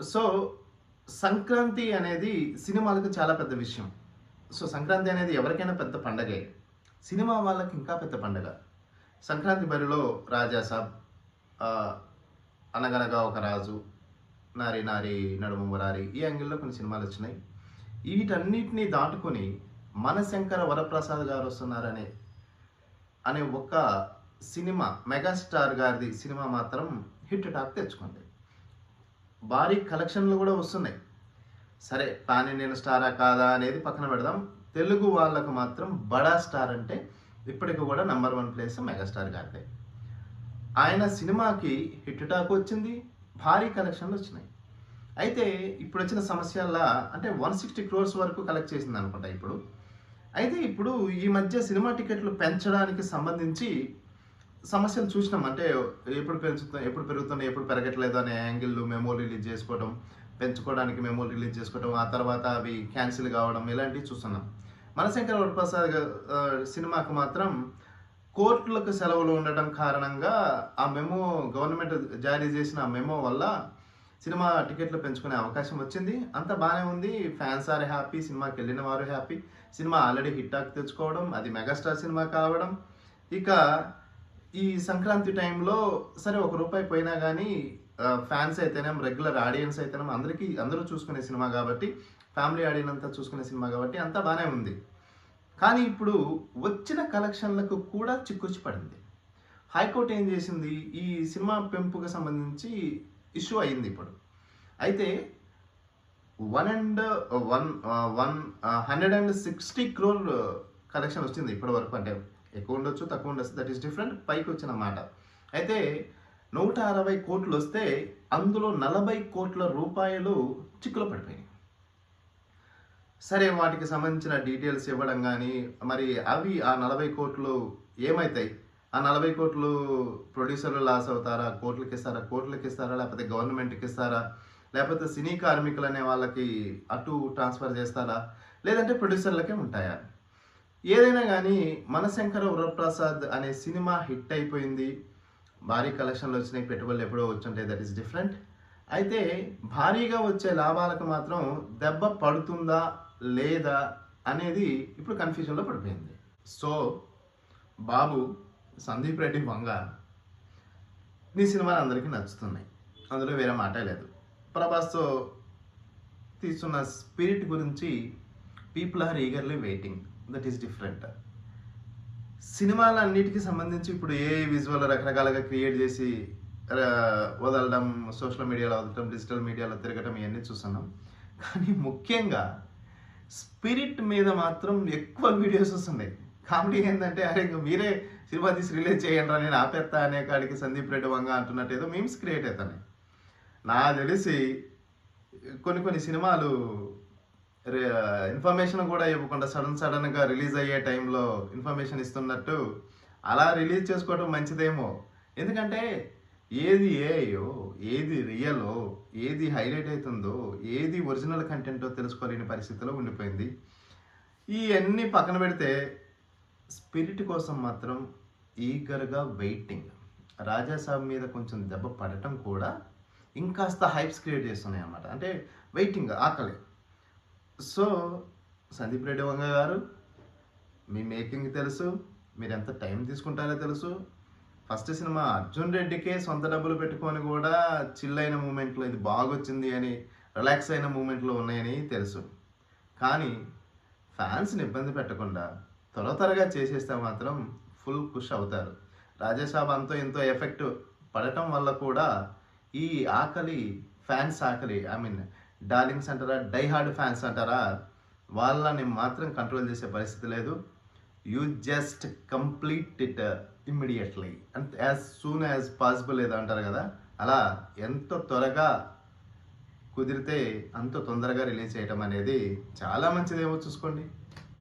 So Sankranti అనేది సినిమాలకు చాలా పెద్ద విషయం. సో సంక్రాంతి అనేది ఎవరికైనా పెద్ద పండగే. సినిమా వాళ్ళకి ఇంకా పెద్ద పండగ. సంక్రాంతి బరిలో రాజాసాబ్ అనగనగా ఒక రాజు నారి నారి నడుము మురారి ఈ యాంగిల్లో కొన్ని సినిమాలు వచ్చినాయి. వీటన్నిటిని దాటుకొని మనశంకర వరప్రసాద్ గారు వస్తున్నారనే అనే ఒక సినిమా మెగాస్టార్ గారిది సినిమా మాత్రం హిట్ టాక్ తెచ్చుకుంది. భారీ కలెక్షన్లు కూడా వస్తున్నాయి. సరే పాన్ ఇండియన్ స్టారా కాదా అనేది పక్కన పెడదాం. తెలుగు వాళ్ళకు మాత్రం బడా స్టార్ అంటే ఇప్పటికి కూడా నంబర్ వన్ ప్లేస్ మెగాస్టార్ గారిదే. ఆయన సినిమాకి హిట్ టాక్ వచ్చింది భారీ కలెక్షన్లు వచ్చినాయి. అయితే ఇప్పుడు వచ్చిన సమస్యల్లా అంటే వన్ సిక్స్టీ క్రోర్స్ వరకు కలెక్ట్ చేసింది అనుకుంటా ఇప్పుడు. అయితే ఇప్పుడు ఈ మధ్య సినిమా టికెట్లు పెంచడానికి సంబంధించి సమస్యలు చూసినాం. అంటే ఎప్పుడు పెంచుతా ఎప్పుడు పెరుగుతున్నాయి ఎప్పుడు పెరగట్లేదు అనే యాంగిల్ మెమో రిలీజ్ చేసుకోవడం పెంచుకోవడానికి మెమో రిలీజ్ చేసుకోవడం ఆ తర్వాత అవి క్యాన్సిల్ కావడం ఇలాంటివి చూస్తున్నాం. మనశంకర వరప్రసాద్ సినిమాకు మాత్రం కోర్టులకు సెలవులు ఉండటం కారణంగా ఆ మెమో గవర్నమెంట్ జారీ చేసిన ఆ మెమో వల్ల సినిమా టికెట్లు పెంచుకునే అవకాశం వచ్చింది. అంత బాగానే ఉంది. ఫ్యాన్స్ ఆర్ హ్యాపీ సినిమాకి వెళ్ళిన వారు హ్యాపీ సినిమా ఆల్రెడీ హిట్ ఆకి తెచ్చుకోవడం అది మెగాస్టార్ సినిమా కావడం. ఇక ఈ సంక్రాంతి టైంలో సరే ఒక రూపాయి పోయినా కానీ ఫ్యాన్స్ అయితేనే రెగ్యులర్ ఆడియన్స్ అయితేనే అందరికీ అందరూ చూసుకునే సినిమా కాబట్టి ఫ్యామిలీ ఆడియన్స్ అంతా చూసుకునే సినిమా కాబట్టి అంతా బాగానే ఉంది. కానీ ఇప్పుడు వచ్చిన కలెక్షన్లకు కూడా చిక్కుచ్చి పడింది. హైకోర్టు ఏం చేసింది? ఈ సినిమా పెంపుకు సంబంధించి ఇష్యూ అయింది ఇప్పుడు. అయితే one and one one hundred and sixty crore collection వచ్చింది ఇప్పటి వరకు. అంటే ఎక్కువ ఉండొచ్చు తక్కువ ఉండొచ్చు. దట్ ఈస్ డిఫరెంట్ పైకి వచ్చిన మాట. అయితే నూట అరవై కోట్లు వస్తే అందులో నలభై కోట్ల రూపాయలు చిక్కులో పడిపోయినాయి. సరే వాటికి సంబంధించిన డీటెయిల్స్ ఇవ్వడం కానీ మరి అవి ఆ నలభై కోట్లు ఏమవుతాయి ఆ నలభై కోట్లు ప్రొడ్యూసర్లు లాస్ అవుతారా? కోట్లకి ఇస్తారా? కోట్లకి ఇస్తారా? లేకపోతే గవర్నమెంట్కి ఇస్తారా? లేకపోతే సినీ కార్మికులు అనే వాళ్ళకి అటు ట్రాన్స్ఫర్ చేస్తారా? లేదంటే ప్రొడ్యూసర్లకే ఉంటాయా? ఏదైనా కానీ మనశంకర వరప్రసాద్ అనే సినిమా హిట్ అయిపోయింది. భారీ కలెక్షన్లు వచ్చినాయి పెట్టుబడులు ఎప్పుడో వచ్చుంటాయి దట్ ఈస్ డిఫరెంట్ అయితే భారీగా వచ్చే లాభాలకు మాత్రం దెబ్బ పడుతుందా లేదా అనేది ఇప్పుడు కన్ఫ్యూజన్లో పడిపోయింది. సో బాబు సందీప్ రెడ్డి వంగ నీ సినిమాలు అందరికీ నచ్చుతున్నాయి. అందులో వేరే మాట లేదు. ప్రభాస్తో తీస్తున్న స్పిరిట్ గురించి people are eagerly waiting that is different సినిమాలన్నిటికీ సంబంధించి ఇప్పుడు ఏ విజువల్ రకరకాలుగా క్రియేట్ చేసి వదలడం సోషల్ మీడియాలో వదలడం డిజిటల్ మీడియాలో తిరగటం ఇవన్నీ చూస్తున్నాం. కానీ ముఖ్యంగా స్పిరిట్ మీద మాత్రం ఎక్కువ వీడియోస్ వస్తున్నాయి. కామెడీ ఏంటంటే అరే ఇంకా మీరే సినిమా తీసి రిలీజ్ చేయండి రా నేను ఆపేస్తా అనే కాడికి సందీప్ రెడ్డి వంగ అంటున్నట్టు ఏదో మీమ్స్ క్రియేట్ అవుతున్నాయి. నా తెలిసి కొన్ని కొన్ని సినిమాలు ఇన్ఫర్మేషన్ కూడా ఇవ్వకుండా సడన్ సడన్గా రిలీజ్ అయ్యే టైంలో ఇన్ఫర్మేషన్ ఇస్తున్నట్టు అలా రిలీజ్ చేసుకోవడం మంచిదేమో. ఎందుకంటే ఏది ఏయో ఏది రియలో ఏది హైలైట్ అవుతుందో ఏది ఒరిజినల్ కంటెంటో తెలుసుకోలేని పరిస్థితిలో ఉండిపోయింది. ఈ అన్ని పక్కన పెడితే స్పిరిట్ కోసం మాత్రం ఈగర్గా వెయిటింగ్. రాజాసాబ్ మీద కొంచెం దెబ్బ పడటం కూడా ఇంకాస్త హైప్స్ క్రియేట్ చేస్తున్నాయి అన్నమాట అంటే వెయిటింగ్ ఆకలి. సో సందీప్ రెడ్డి వంగ గారు మీ మేకింగ్ తెలుసు మీరు ఎంత టైం తీసుకుంటారో తెలుసు. ఫస్ట్ సినిమా అర్జున్ రెడ్డికే సొంత డబ్బులు పెట్టుకొని కూడా చిల్ అయిన మూమెంట్లో ఇది బాగొచ్చింది అని రిలాక్స్ అయిన మూమెంట్లో ఉన్నాయని తెలుసు. కానీ ఫ్యాన్స్ని ఇబ్బంది పెట్టకుండా త్వర త్వరగా చేసేస్తే మాత్రం ఫుల్ పుష్ అవుతారు. రాజేషాబ్ అంతో ఎంతో ఎఫెక్ట్ పడటం వల్ల కూడా ఈ ఆకలి ఫ్యాన్స్ ఆకలి ఐ మీన్ డార్లింగ్స్ అంటారా డై హార్డ్ ఫ్యాన్స్ అంటారా? వాళ్ళని మాత్రం కంట్రోల్ చేసే పరిస్థితి లేదు. You just complete it immediately. And as soon as possible ఏదో అంటారు కదా? అలా ఎంత త్వరగా కుదిరితే అంత తొందరగా రిలీజ్ చేయడం అనేది చాలా మంచిదేమో చూసుకోండి.